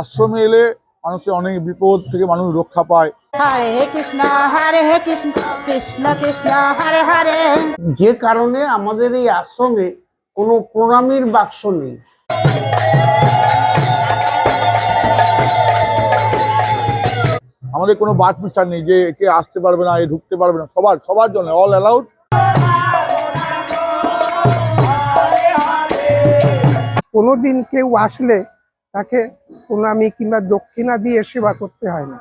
আশ্রমে এলে মানুষের অনেক বিপদ থেকে মানুষ রক্ষা পায়। হরে কৃষ্ণ হরে কৃষ্ণ কৃষ্ণ কৃষ্ণ হরে হরে। যে কারণে আমাদের এই আশ্রমে কোনো প্রণামীর বাক্স নেই। আমাদের কোনো বাদ বিচার নেই যে কে আসতে পারবে না এ ঢুকতে পারবে না সবার সবার জন্য অল অ্যালাউড কোনোদিন কেউ আসলে তাকে প্রণামী কিংবা দক্ষিণা দিয়ে সেবা করতে হয় না।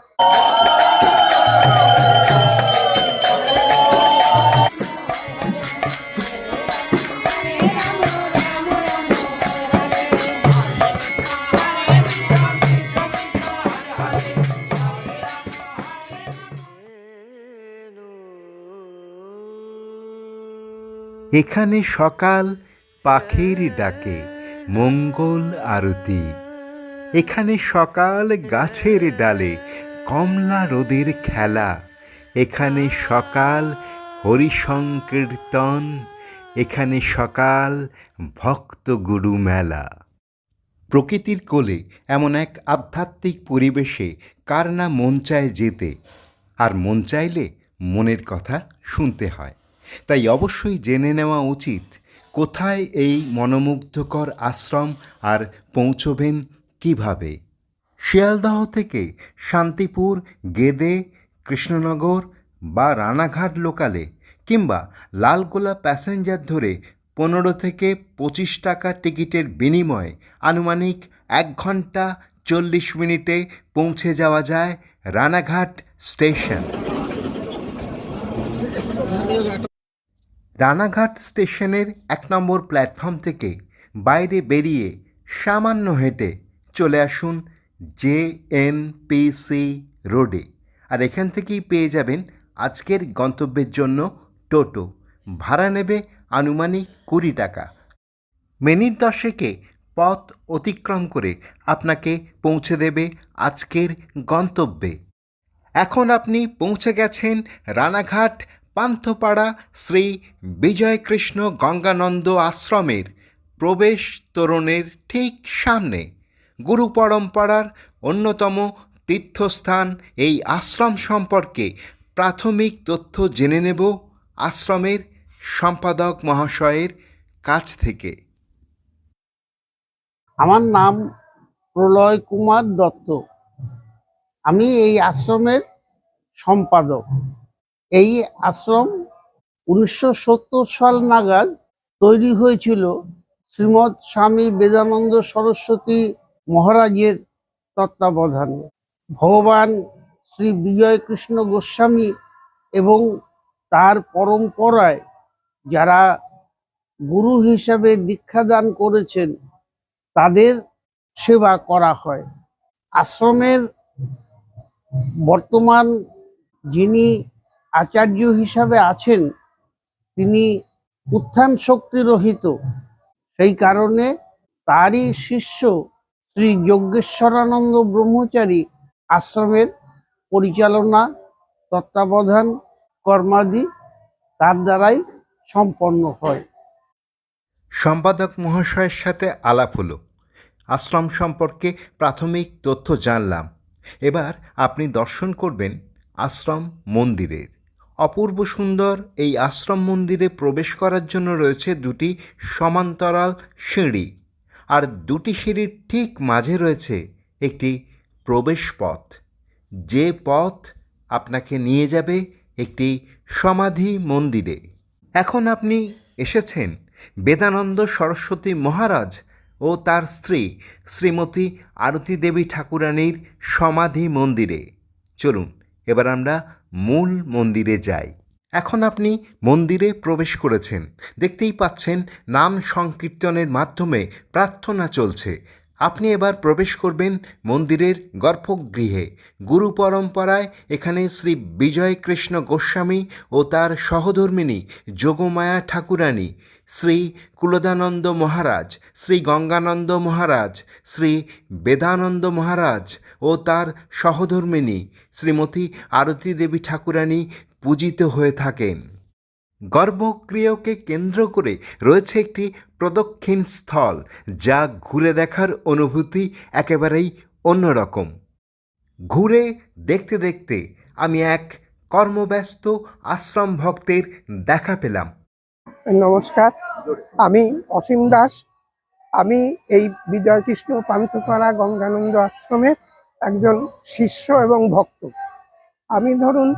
এখানে সকাল পাখির ডাকে, মঙ্গল আরতি। এখানে সকাল গাছের ডালে, কমলা রোদের খেলা। এখানে সকাল হরিসংকীর্তন। এখানে সকাল ভক্ত গুরু মেলা। প্রকৃতির কোলে এমন এক আধ্যাত্মিক পরিবেশে কার না মন চায় যেতে? আর মন চাইলে মনের কথা শুনতে হয়। তাই অবশ্যই জেনে নেওয়া উচিত, কোথায় এই মনোমুগ্ধকর আশ্রম আর পৌঁছবেন কীভাবে? শিয়ালদহ থেকে শান্তিপুর, গেদে, কৃষ্ণনগর বা রানাঘাট লোকালে কিংবা লালগোলা প্যাসেঞ্জার ধরে পনেরো থেকে পঁচিশ টাকা টিকিটের বিনিময়ে আনুমানিক এক ঘণ্টা চল্লিশ মিনিটে পৌঁছে যাওয়া যায় রানাঘাট স্টেশন। রানাঘাট স্টেশনের এক নম্বর প্ল্যাটফর্ম থেকে বাইরে বেরিয়ে সামান্য হেঁটে চলে আসুন জে এন পি সি রোডে। আর এখান থেকেই পেয়ে যাবেন আজকের গন্তব্যের জন্য টোটো। ভাড়া নেবে আনুমানিক কুড়ি টাকা। মিনিট দশেকে পথ অতিক্রম করে আপনাকে পৌঁছে দেবে আজকের গন্তব্যে। এখন আপনি পৌঁছে গেছেন রানাঘাট, পান্থপাড়া, শ্রী বিজয়কৃষ্ণ গঙ্গানন্দ আশ্রমের প্রবেশ তোরণের ঠিক সামনে। গুরু পরম্পরার অন্যতম তীর্থস্থান এই আশ্রম সম্পর্কে প্রাথমিক তথ্য জেনে নেব আশ্রমের সম্পাদক মহাশয়ের কাছ থেকে। আমার নাম প্রলয় কুমার দত্ত। আমি এই আশ্রমের সম্পাদক। এই আশ্রম উনিশশো সত্তর সাল নাগাদ তৈরি হয়েছিল। শ্রীমৎ স্বামী বেদানন্দ সরস্বতী মহারাজের তত্ত্বাবধানে। ভগবান শ্রী বিজয় কৃষ্ণ গোস্বামী এবং তার পরম্পরায় যারা গুরু হিসাবে দীক্ষাদান করেছেন, তাদের সেবা করা হয়। আশ্রমের বর্তমান যিনি আচার্য হিসাবে আছেন, তিনি উত্থান শক্তি রহিত। সেই কারণে তারই শিষ্য শ্রী যজ্ঞেশ্বরানন্দ ব্রহ্মচারী আশ্রমের পরিচালনা, তত্ত্বাবধান, কর্মাদি তার দ্বারাই সম্পন্ন হয়। সম্পাদক মহাশয়ের সাথে আলাপ হলো। আশ্রম সম্পর্কে প্রাথমিক তথ্য জানলাম। এবার আপনি দর্শন করবেন আশ্রম মন্দিরের। অপূর্ব সুন্দর এই আশ্রম মন্দিরে প্রবেশ করার জন্য রয়েছে দুটি সমান্তরাল সিঁড়ি। আর দুটি সিঁড়ির ঠিক মাঝে রয়েছে একটি প্রবেশ পথ। যে পথ আপনাকে নিয়ে যাবে একটি সমাধি মন্দিরে। এখন আপনি এসেছেন বেদানন্দ সরস্বতী মহারাজ ও তার স্ত্রী শ্রীমতী আরতি দেবী ঠাকুরানীর সমাধি মন্দিরে। চলুন, এবার আমরা মূল মন্দিরে যাই। এখন আপনি মন্দিরে প্রবেশ করেছেন। দেখতেই পাচ্ছেন নাম সংকীর্তনের মাধ্যমে প্রার্থনা চলছে। আপনি এবার প্রবেশ করবেন মন্দিরের গর্ভগৃহে। গুরু পরম্পরায় এখানে শ্রী বিজয় কৃষ্ণ গোস্বামী ও তার সহধর্মিনী যোগমায়া ঠাকুরানী, শ্রী কুলদানন্দ মহারাজ, শ্রী গঙ্গানন্দ মহারাজ, শ্রী বেদানন্দ মহারাজ ও তার সহধর্মিনী, শ্রীমতী আরতি দেবী ঠাকুরানী পূজিত হয়ে থাকেন। গর্ভগৃহকে কেন্দ্র করে রয়েছে একটি প্রদক্ষিণ স্থল, যা ঘুরে দেখার অনুভূতি একেবারেই অন্যরকম। ঘুরে দেখতে দেখতে আমি এক কর্মব্যস্ত আশ্রম ভক্তের দেখা পেলাম। নমস্কার, আমি অসীম দাস। আমি এই বিজয়কৃষ্ণ পান্থপাড়া গঙ্গানন্দ আশ্রমের একজন শিষ্য এবং ভক্ত। আমি ধরুন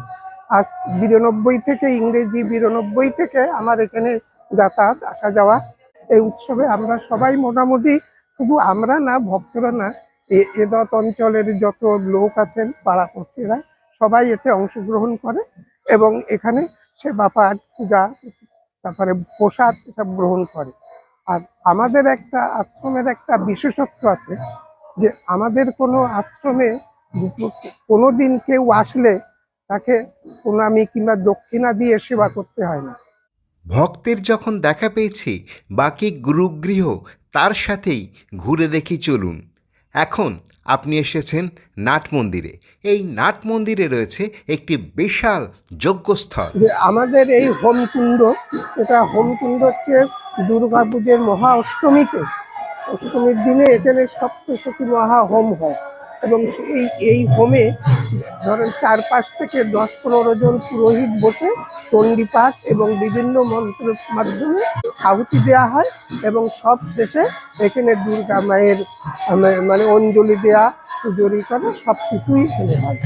আজ বিরানব্বই থেকে ইংরেজি বিরানব্বই থেকে আমার এখানে যাতায়াত, আসা যাওয়া এই উৎসবে আমরা সবাই মোটামুটি শুধু আমরা না, ভক্তরা না এদত অঞ্চলের যত লোক আছেন, পাড়াপড়শিরা সবাই এতে অংশগ্রহণ করে এবং এখানে সেবা পাঠ, পূজা, তারপরে প্রসাদ এসব গ্রহণ করে। আর আমাদের একটা আশ্রমের একটা বিশেষত্ব আছে যে আমাদের কোনো আশ্রমে কোনো দিন কেউ আসলে তাকে প্রণামী কিংবা দক্ষিণা দিয়ে সেবা করতে হয় না। ভক্তের যখন দেখা পেয়েছি বাকি গুরুগৃহ তার সাথেই ঘুরে দেখি চলুন। এখন আপনি এসেছেন নাট মন্দিরে। এই নাট মন্দিরে রয়েছে একটি বিশাল যজ্ঞস্থল। যে আমাদের এই হোমকুণ্ড এটা হোমকুণ্ড হচ্ছে দুর্গা পুজোর মহা অষ্টমীতে। অষ্টমীর দিনে এখানে সপ্তশতী মহা হোম হয়। এবং এই এই হোমে ধরেন চার পাঁচ থেকে দশ পনেরো জন পুরোহিত বসে চণ্ডীপাঠ এবং বিভিন্ন মন্ত্রের মাধ্যমে আহুতি দেওয়া হয় এবং সব শেষে এখানে দুর্গা মায়ের মানে অঞ্জলি দেওয়া পুজোরি করা সব কিছুই এখানে হয়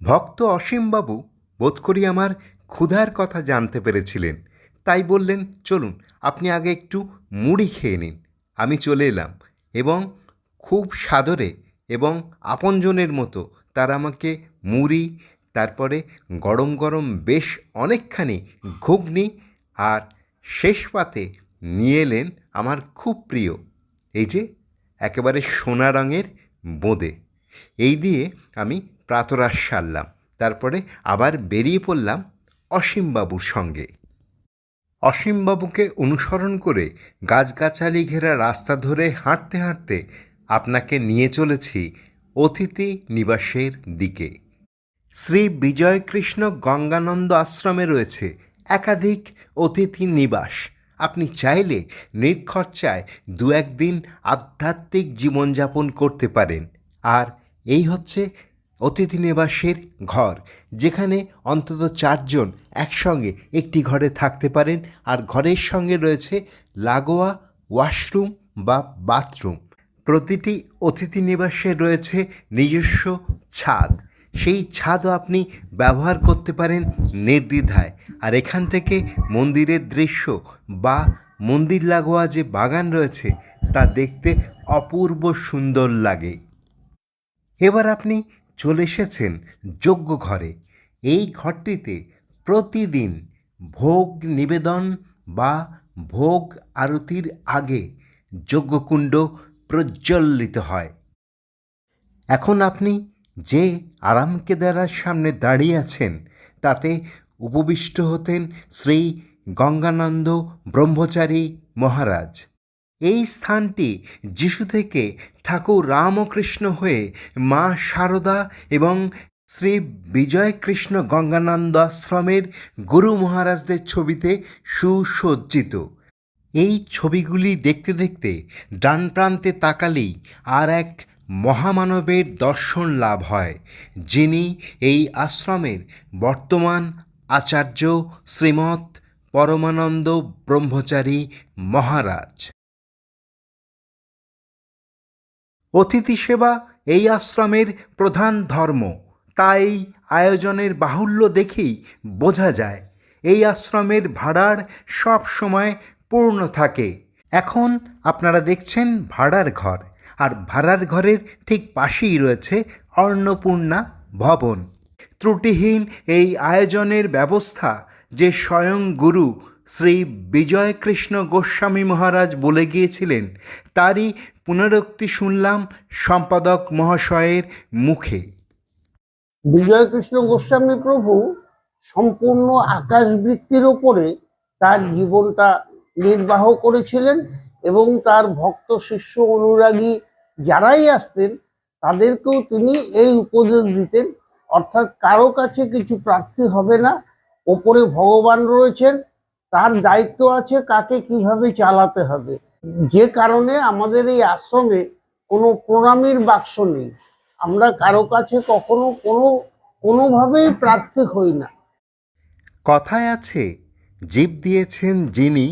ভক্ত অসীমবাবু বোধ করি আমার ক্ষুধার কথা জানতে পেরেছিলেন। তাই বললেন, চলুন, আপনি আগে একটু মুড়ি খেয়ে নিন। আমি চলে এলাম এবং খুব সাদরে এবং আপনজনের মতো। তারা আমাকে মুড়ি, তারপরে গরম গরম বেশ অনেকখানি ঘুগনি আর শেষ পাতে নিয়ে এলেন আমার খুব প্রিয়। এই যে, একেবারে সোনা রঙের বোঁদে। এই দিয়ে আমি প্রাতরাশ সারলাম, তারপরে আবার বেরিয়ে পড়লাম অসীমবাবুর সঙ্গে। অসীমবাবুকে অনুসরণ করে গাছগাছালি ঘেরা রাস্তা ধরে হাঁটতে হাঁটতে আপনাকে নিয়ে চলেছি অতিথি নিবাসের দিকে। শ্রী বিজয়কৃষ্ণ গঙ্গানন্দ আশ্রমে রয়েছে একাধিক অতিথি নিবাস। আপনি চাইলে নির্খরচায় দু একদিন আধ্যাত্মিক জীবনযাপন করতে পারেন। আর এই হচ্ছে অতিথি নিবাসের ঘর, যেখানে অন্তত চারজন একসঙ্গে একটি ঘরে থাকতে পারেন। আর ঘরের সঙ্গে রয়েছে লাগোয়া ওয়াশরুম বা বাথরুম। প্রতিটি অতিথি নিবাসে রয়েছে নিজস্ব ছাদ। সেই ছাদও আপনি ব্যবহার করতে পারেন নির্দ্বিধায়। আর এখান থেকে মন্দিরের দৃশ্য বা মন্দির লাগোয়া যে বাগান রয়েছে, তা দেখতে অপূর্ব সুন্দর লাগে। এবার আপনি চলে এসেছেন যজ্ঞ ঘরে। এই ঘরটিতে প্রতিদিন ভোগ নিবেদন বা ভোগ আরতির আগে যজ্ঞকুণ্ড প্রজ্বলিত হয়। এখন আপনি যে আরামকেদারার সামনে দাঁড়িয়ে আছেন, তাতে উপবিষ্ট হতেন শ্রী গঙ্গানন্দ ব্রহ্মচারী মহারাজ। এই স্থানটি যিশু থেকে ঠাকুর রামকৃষ্ণ হয়ে মা শারদা এবং শ্রী বিজয়কৃষ্ণ গঙ্গানন্দ আশ্রমের গুরু মহারাজদের ছবিতে সুসজ্জিত। এই ছবিগুলি দেখতে দেখতে ডান প্রান্তে তাকালেই আর এক মহামানবের দর্শন লাভ হয়, যিনি এই আশ্রমের বর্তমান আচার্য শ্রীমৎ পরমানন্দ ব্রহ্মচারী মহারাজ। অতিথি সেবা এই আশ্রমের প্রধান ধর্ম তাই আয়োজনের বাহুল্য দেখেই বোঝা যায়। এই আশ্রমের ভাড়ার সব সময় পূর্ণ থাকে। এখন আপনারা দেখছেন ভাড়ার ঘর। আর ভাড়ার ঘরের ঠিক পাশেই রয়েছে অন্নপূর্ণা ভবন। ত্রুটিহীন এই আয়োজনের ব্যবস্থা যে স্বয়ং গুরু শ্রী বিজয়কৃষ্ণ গোস্বামী মহারাজ বলে গিয়েছিলেন, তারই পুনরুক্তি শুনলাম সম্পাদক মহাশয়ের মুখে। বিজয়কৃষ্ণ গোস্বামী প্রভু সম্পূর্ণ আকাশবৃত্তির ওপরে তার জীবনটা নির্বাহ করেছিলেন এবং তার ভক্ত শিষ্য অনুরাগী যারাই আসতেন, তাদেরকেও তিনি এই উপদেশ দিতেন। অর্থাৎ কারও কাছে কিছু প্রার্থী হবে না, ওপরে ভগবান রয়েছেন, তার দায়িত্ব আছে কাকে কীভাবে চালাতে হবে। যে কারণে আমাদের এই আশ্রমে কোনো প্রণামীর বাক্স নেই। আমরা কারও কাছে কখনো কোনো, কোনোভাবেই প্রার্থী হই না। কথায় আছে, জীব দিয়েছেন যিনি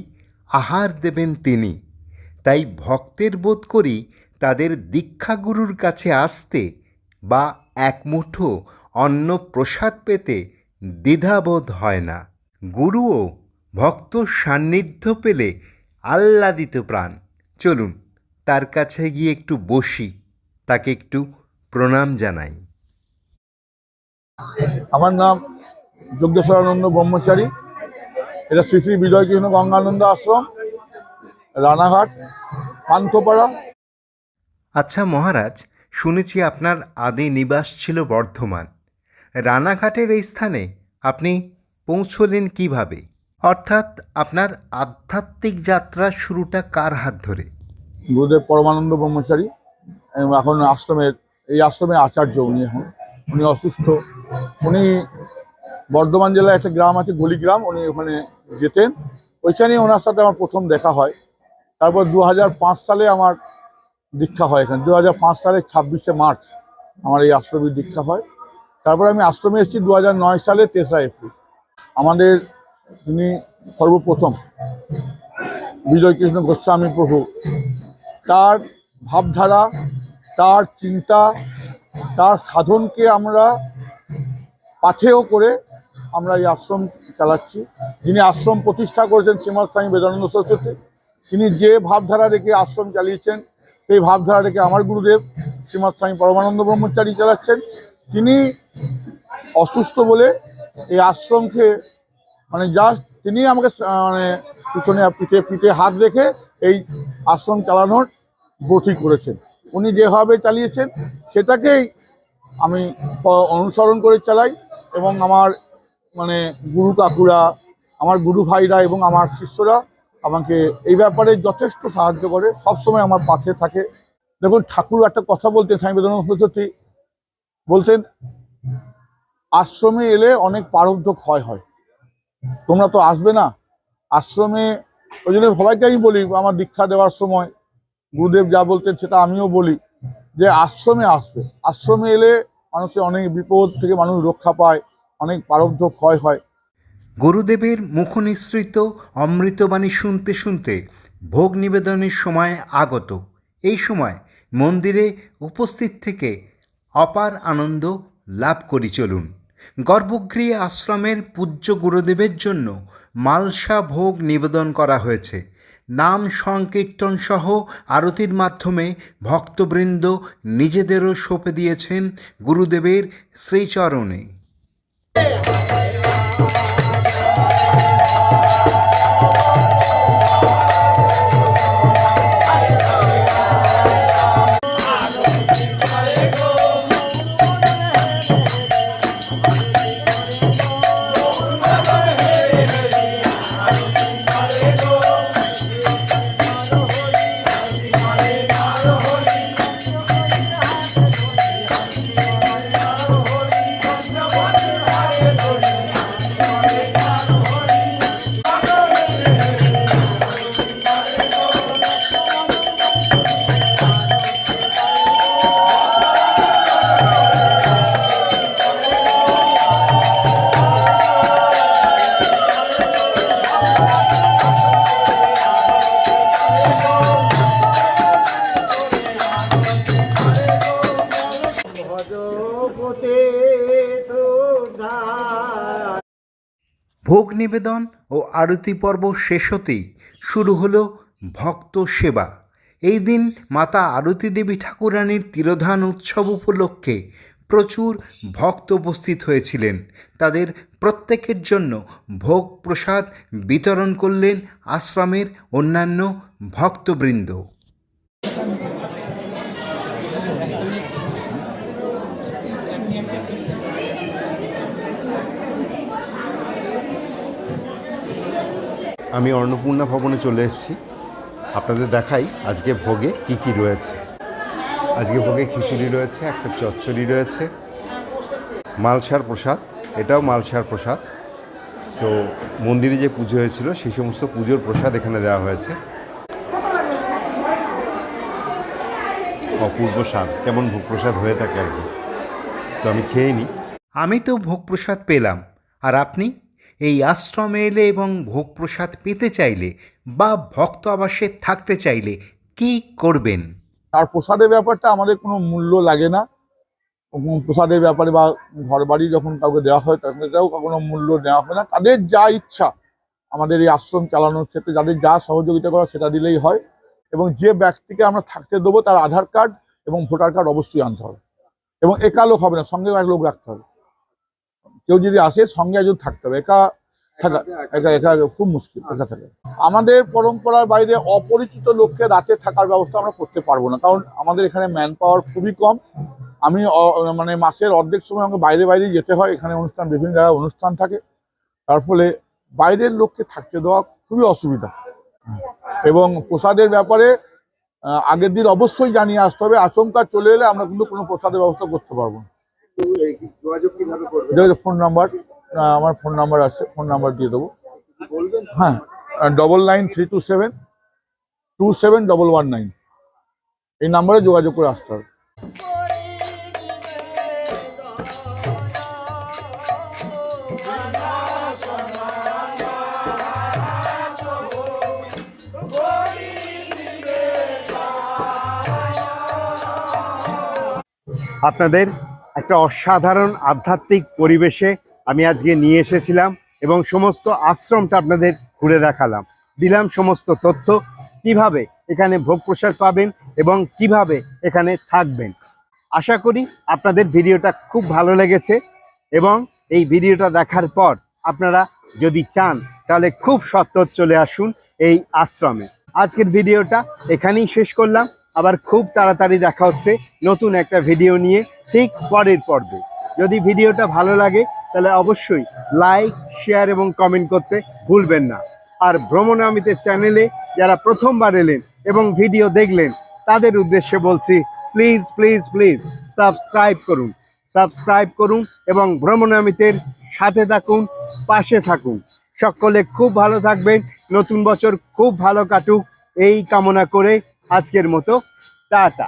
আহার দেবেন তিনি। তাই ভক্তের বোধ করি তাদের দীক্ষাগুরুর কাছে আসতে বা এক মুঠো অন্ন প্রসাদ পেতে দ্বিধাবোধ হয় না। গুরুও ভক্ত সান্নিধ্য পেলে আহ্লাদিত প্রাণ। চলুন, তার কাছে গিয়ে একটু বসি, তাকে একটু প্রণাম জানাই। আমার নাম যজ্ঞেশ্বরানন্দ ব্রহ্মচারী। এটা শ্রী শ্রী বিজয় কৃষ্ণ গঙ্গানন্দ আশ্রম রানাঘাট পান্থপাড়া। আচ্ছা মহারাজ শুনেছি আপনার আদি নিবাস ছিল বর্ধমান। রানাঘাটের এই স্থানে আপনি পৌঁছলেন কীভাবে? অর্থাৎ আপনার আধ্যাত্মিক যাত্রার শুরুটা কার হাত ধরে? গুরুদেব পরমানন্দ ব্রহ্মচারী এবং এখন আশ্রমের এই আশ্রমের আচার্য উনি এখন। উনি অসুস্থ। উনি বর্ধমান জেলায় একটা গ্রাম আছে, গলিগ্রাম, উনি ওখানে যেতেন। ওইখানেই ওনার সাথে আমার প্রথম দেখা হয়। তারপর দু হাজার পাঁচ সালে আমার দীক্ষা হয় এখানে। দু হাজার পাঁচ সালে ছাব্বিশে মার্চ আমার এই আশ্রমের দীক্ষা হয়। তারপর আমি আশ্রমে এসেছি দু হাজার নয় সালে তেসরা এপ্রিল। আমাদের তিনি সর্বপ্রথম বিজয়কৃষ্ণ গোস্বামী প্রভু। তার ভাবধারা, তার চিন্তা, তার সাধনকে আমরা পাথেয় করে আমরা এই আশ্রম চালাচ্ছি। যিনি আশ্রম প্রতিষ্ঠা করেছেন শ্রীমৎ স্বামী বেদানন্দ সরস্বতী, তিনি যে ভাবধারা রেখে আশ্রম চালিয়েছেন, সেই ভাবধারা রেখে আমার গুরুদেব শ্রীমৎ স্বামী পরমানন্দ ব্রহ্মচারী চালাচ্ছেন। তিনি অসুস্থ বলে এই আশ্রমকে মানে জাস্ট তিনি আমাকে মানে পিছনে পিঠে পিঠে হাত রেখে এই আশ্রম চালানোর ব্রতী করেছেন। উনি যেভাবে চালিয়েছেন, সেটাকেই আমি অনুসরণ করে চালাই। এবং আমার মানে গুরু কাকুরা, আমার গুরু ভাইরা এবং আমার শিষ্যরা আমাকে এই ব্যাপারে যথেষ্ট সাহায্য করে। সবসময় আমার পাশে থাকে। দেখুন, ঠাকুর একটা কথা বলতেন, স্বামী বেদানন্দ সরস্বতী বলতেন, আশ্রমে এলে অনেক প্রারব্ধ ক্ষয় হয়। তোমরা তো আসবে না। আশ্রমে, ওই জন্য সবাইকে আমি বলি, আমার দীক্ষা দেওয়ার সময় গুরুদেব যা বলতেন সেটা আমিও বলি, যে আশ্রমে আসবে। আশ্রমে এলে মানুষের অনেক বিপদ থেকে মানুষ রক্ষা পায়, অনেক প্রারব্ধ ক্ষয় হয়। গুরুদেবের মুখ মুখনিসৃত অমৃতবাণী শুনতে শুনতে ভোগ নিবেদনের সময় আগত। এই সময় মন্দিরে উপস্থিত থেকে অপার আনন্দ লাভ করি চলুন। গর্ভগৃহে আশ্রমের পূজ্য গুরুদেবের জন্য মালসা ভোগ নিবেদন করা হয়েছে। নাম সংকীর্তন সহ আরতির মাধ্যমে ভক্তবৃন্দ নিজেদেরও সঁপে দিয়েছেন গুরুদেবের শ্রীচরণে। ভোগ নিবেদন ও আরতি পর্ব শেষ হতেই শুরু হলো ভক্ত সেবা। এই দিন মাতা আরতি দেবী ঠাকুরানীর তিরোধান উৎসব উপলক্ষে প্রচুর ভক্ত উপস্থিত হয়েছিলেন। তাদের প্রত্যেকের জন্য ভোগ প্রসাদ বিতরণ করলেন আশ্রমের অন্যান্য ভক্তবৃন্দ। আমি অন্নপূর্ণা ভবনে চলে এসেছি। আপনাদের দেখাই আজকে ভোগে কি কি রয়েছে। আজকে ভোগে খিচুড়ি রয়েছে, একটা চচ্চড়ি রয়েছে, মালসার প্রসাদ, এটাও মালসার প্রসাদ। তো মন্দিরে যে পুজো হয়েছিল, সেই সমস্ত পুজোর প্রসাদ এখানে দেওয়া হয়েছে। অপূর্ব স্বাদ, কেমন ভোগ প্রসাদ হয়ে থাকে আর কি। তো আমি খেয়ে নিই আমি তো ভোগ প্রসাদ পেলাম, আর আপনি? এই আশ্রমে এলে এবং ভোগ প্রসাদ পেতে চাইলে বা ভক্ত আবাসে থাকতে চাইলে কি করবেন? তার প্রসাদের ব্যাপারটা আমাদের কোনো মূল্য লাগে না। প্রসাদের ব্যাপারে বা ঘর বাড়ি যখন কাউকে দেওয়া হয় তাদেরটাও কোনো মূল্য দেওয়া হয় না। তাদের যা ইচ্ছা, আমাদের এই আশ্রম চালানোর ক্ষেত্রে যাদের যা সহযোগিতা করা সেটা দিলেই হয় এবং যে ব্যক্তিকে আমরা থাকতে দেবো তার আধার কার্ড এবং ভোটার কার্ড অবশ্যই আনতে হবে এবং একা লোক হবে না, সঙ্গে এক লোক রাখতে হবে। কেউ যদি আসে সঙ্গে একজন থাকতে হবে। একা থাকা একা একা খুব মুশকিল একা থাকা। আমাদের পরম্পরার বাইরে অপরিচিত লোককে রাতে থাকার ব্যবস্থা আমরা করতে পারব না কারণ আমাদের এখানে ম্যান পাওয়ার খুবই কম। আমি মানে মাসের অর্ধেক সময় আমাকে বাইরে বাইরে যেতে হয়। এখানে অনুষ্ঠান বিভিন্ন জায়গায় অনুষ্ঠান থাকে। তার ফলে বাইরের লোককে থাকতে দেওয়া খুবই অসুবিধা। এবং প্রসাদের ব্যাপারে আগের দিন অবশ্যই জানিয়ে আসতে হবে। আচমকা চলে এলে আমরা কিন্তু কোনো প্রসাদের ব্যবস্থা করতে পারব না। ফোন নাম্বার আমার ফোন নাম্বার আছে ফোন নাম্বার দিয়ে দেবো। হ্যাঁ double nine three two seven two seven double one nine এই নাম্বারে যোগাযোগ করে আসতে হবে। আপনাদের একটা অসাধারণ আধ্যাত্মিক পরিবেশে আমি আজকে নিয়ে এসেছিলাম এবং সমস্ত আশ্রমটা আপনাদের ঘুরে দেখালাম। দিলাম সমস্ত তথ্য, কীভাবে এখানে ভোগ প্রসাদ পাবেন এবং কীভাবে এখানে থাকবেন। আশা করি আপনাদের ভিডিওটা খুব ভালো লেগেছে এবং এই ভিডিওটা দেখার পর আপনারা যদি চান, তাহলে খুব সত্তর চলে আসুন এই আশ্রমে। আজকের ভিডিওটা এখানেই শেষ করলাম। আবার খুব তাড়াতাড়ি দেখা হচ্ছে নতুন একটা ভিডিও নিয়ে ঠিক পরের পর্বে। যদি ভিডিওটা ভালো লাগে, তাহলে অবশ্যই লাইক শেয়ার এবং কমেন্ট করতে ভুলবেন না। আর ভ্রমণ ভ্রমণামিতের চ্যানেলে যারা প্রথমবার এলেন এবং ভিডিও দেখলেন, তাদের উদ্দেশ্যে বলছি প্লিজ প্লিজ প্লিজ সাবস্ক্রাইব করুন। সাবস্ক্রাইব করুন এবং ভ্রমণ ভ্রমণামিতের সাথে থাকুন, পাশে থাকুন। সকলে খুব ভালো থাকবেন, নতুন বছর খুব ভালো কাটুক, এই কামনা করে আজকের মতো টাটা।